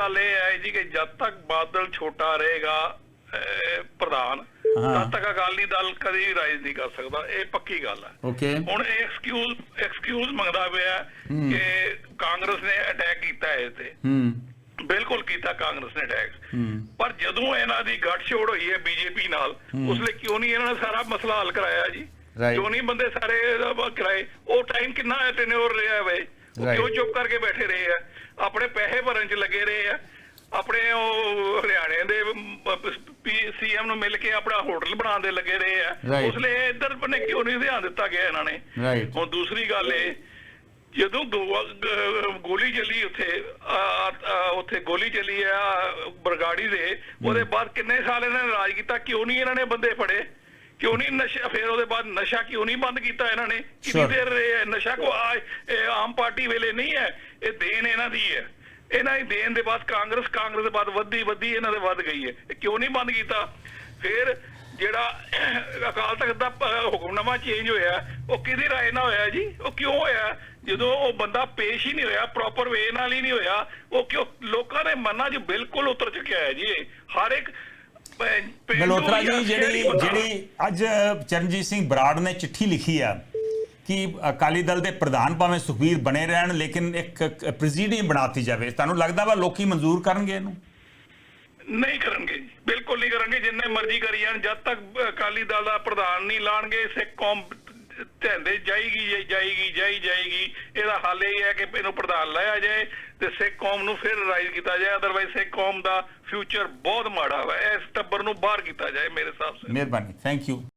ਗੱਲ ਇਹ ਹੈ ਜੀ ਕਿ ਜਦ ਤੱਕ ਬਾਦਲ ਛੋਟਾ ਰਹੇਗਾ ਪ੍ਰਧਾਨ ਹਾਂ। ਤਦ ਤੱਕ ਅਕਾਲੀ ਦਲ ਕਦੀ ਰਾਈਜ਼ ਨਹੀਂ ਕਰ ਸਕਦਾ। ਇਹ ਪੱਕੀ ਗੱਲ ਹੈ। ਓਕੇ। ਹੁਣ ਇਹ ਐਕਸਕਿਊਜ਼ ਐਕਸਕਿਊਜ਼ ਮੰਗਦਾ ਪਿਆ ਹੈ। ਕਿ ਕਾਂਗਰਸ ਨੇ ਅਟੈਕ ਕੀਤਾ ਇਹ ਤੇ ਹੂੰ। ਬਿਲਕੁਲ ਕੀਤਾ ਕਾਂਗਰਸ ਨੇ ਅਟੈਕ ਹੂੰ। ਪਰ ਜਦੋਂ ਇਹਨਾਂ ਦੀ ਗੱਠਛੋੜ ਹੋਈ ਹੈ ਬੀਜੇਪੀ ਨਾਲ ਉਸ ਲਈ ਕਿਉਂ ਨਹੀਂ ਇਹਨਾਂ ਨੇ ਸਾਰਾ ਮਸਲਾ ਹੱਲ ਕਰਾਇਆ ਜੀ. ਕਿਉਂ ਨਹੀਂ ਬੰਦੇ ਸਾਰੇ ਕਰਾਏ? ਉਹ ਟਾਈਮ ਕਿੰਨਾ ਹੈ ਟੈਨਿਓਰ ਰਿਹਾ ਵੇ? ਉਹ. ਕਿਉਂ ਚੁੱਪ ਕਰਕੇ ਬੈਠੇ ਰਹੇ ਆ ਆਪਣੇ ਪੈਸੇ ਭਰਨ ਚ ਲੱਗੇ ਰਹੇ ਆ ਆਪਣੇ ਉਹ ਹਰਿਆਣੇ ਦੇ ਸੀਐਮ ਨੂੰ ਮਿਲ ਕੇ ਆਪਣਾ ਹੋਟਲ ਬਣਾਉਣ ਦੇ ਲੱਗੇ ਰਹੇ ਆ. ਉਸ ਲਈ ਇੱਧਰ ਬੰਨੇ ਕਿਉਂ ਨਹੀਂ ਧਿਆਨ ਦਿੱਤਾ ਗਿਆ ਇਹਨਾਂ ਨੇ. ਹੁਣ ਦੂਸਰੀ ਗੱਲ ਇਹ ਜਦੋਂ ਗੋਲੀ ਚੱਲੀ ਉੱਥੇ ਉੱਥੇ ਗੋਲੀ ਚੱਲੀ ਆ ਬਰਗਾੜੀ ਦੇ ਉਹਦੇ ਬਾਅਦ ਕਿੰਨੇ ਸਾਲ ਇਹਨਾਂ ਨੇ ਰਾਜ ਕੀਤਾ ਕਿਉਂ ਨਹੀਂ ਇਹਨਾਂ ਨੇ ਬੰਦੇ ਫੜੇ ਕਿਉਂ ਨਹੀਂ ਨਸ਼ਾ ਫਿਰ ਉਹਦੇ ਬਾਅਦ ਨਸ਼ਾ ਕਿਉਂ ਨਹੀਂ ਬੰਦ ਕੀਤਾ ਇਹਨਾਂ ਨੇ? ਕਿੰਨੀ Sure. ਦੇਰ ਰਹੇ ਹੈ ਨਸ਼ਾ ਕੋ ਆ- ਇਹ ਆਮ ਪਾਰਟੀ ਵੇਲੇ ਨਹੀਂ ਹੈ ਇਹ ਦੇਣ ਇਹਨਾਂ ਦੀ ਹੈ। ਇਹਨਾਂ ਦੀ ਦੇਣ ਦੇ ਬਾਅਦ ਕਾਂਗਰਸ ਕਾਂਗਰਸ ਦੇ ਬਾਅਦ ਵੱਧਦੀ ਵੱਧਦੀ ਇਹਨਾਂ ਦੇ ਵੱਧ ਗਈ ਹੈ। ਇਹ ਕਿਉਂ ਨਹੀਂ ਬੰਦ ਕੀਤਾ? ਫਿਰ ਜਿਹੜਾ ਅਕਾਲ ਤਖਤ ਦਾ ਹੁਕਮਨਾਮਾ ਚੇਂਜ ਹੋਇਆ ਉਹ ਕਿਹਦੀ ਰਾਏ ਨਾਲ ਹੋਇਆ ਜੀ? ਉਹ ਕਿਉਂ ਹੋਇਆ? ਜਦੋਂ ਉਹ ਬੰਦਾ ਪੇਸ਼ ਹੀ ਨਹੀਂ ਹੋਇਆ ਪ੍ਰੋਪਰ ਵੇ ਨਾਲ ਹੀ ਨਹੀਂ ਹੋਇਆ ਉਹ ਕਿਉਂ ਲੋਕਾਂ ਦੇ ਮਨਾਂ 'ਚ ਬਿਲਕੁਲ ਉਤਰ ਚੁੱਕਿਆ ਹੈ ਜੀ ਇਹ। ਹਰ ਇੱਕ ਮਲਹੋਤਰਾ ਜਾਂ ਜਿਹੜੀ ਜਿਹੜੀ ਅੱਜ ਚਰਨਜੀਤ ਸਿੰਘ ਬਰਾੜ ਨੇ ਚਿੱਠੀ ਲਿਖੀ ਆ ਕਿ ਅਕਾਲੀ ਦਲ ਦੇ ਪ੍ਰਧਾਨ ਭਾਵੇਂ ਸੁਖਬੀਰ ਬਣੇ ਰਹਿਣ ਲੇਕਿਨ ਇੱਕ ਪ੍ਰੈਜ਼ੀਡੀਅਮ ਬਣਾਤੀ ਜਾਵੇ। ਤੁਹਾਨੂੰ ਲੱਗਦਾ ਵਾ ਲੋਕੀ ਮਨਜ਼ੂਰ ਕਰਨਗੇ ਇਹਨੂੰ? ਨਹੀਂ ਕਰਨਗੇ ਬਿਲਕੁਲ ਨਹੀਂ ਕਰਨਗੇ। ਜਿੰਨੇ ਮਰਜ਼ੀ ਕਰੀ ਜਾਣ ਜਦ ਤੱਕ ਅਕਾਲੀ ਦਲ ਦਾ ਪ੍ਰਧਾਨ ਨਹੀਂ ਲਾਣਗੇ ਸਿੱਖ ਕੌਮ ਧੰਦੇ ਜਾਏਗੀ ਜਾਈ- ਜਾਏਗੀ ਜਾਈ ਜਾਏਗੀ ਇਹਦਾ ਹੱਲ ਇਹ ਹੈ ਕਿ ਇਹਨੂੰ ਪ੍ਰਧਾਨ ਲਾਇਆ ਜਾਏ ਤੇ ਸਿੱਖ ਕੌਮ ਨੂੰ ਫਿਰ ਰਾਈਜ਼ ਕੀਤਾ ਜਾਏ। ਅਦਰਵਾਈਜ਼ ਸਿੱਖ ਕੌਮ ਦਾ ਫਿਊਚਰ ਬਹੁਤ ਮਾੜਾ ਹੈ ਇਸ ਟੱਬਰ ਨੂੰ ਬਾਹਰ ਕੀਤਾ ਜਾਏ ਮੇਰੇ ਹਿਸਾਬ ਸੇ ਮਿਹਰਬਾਨੀ। Thank you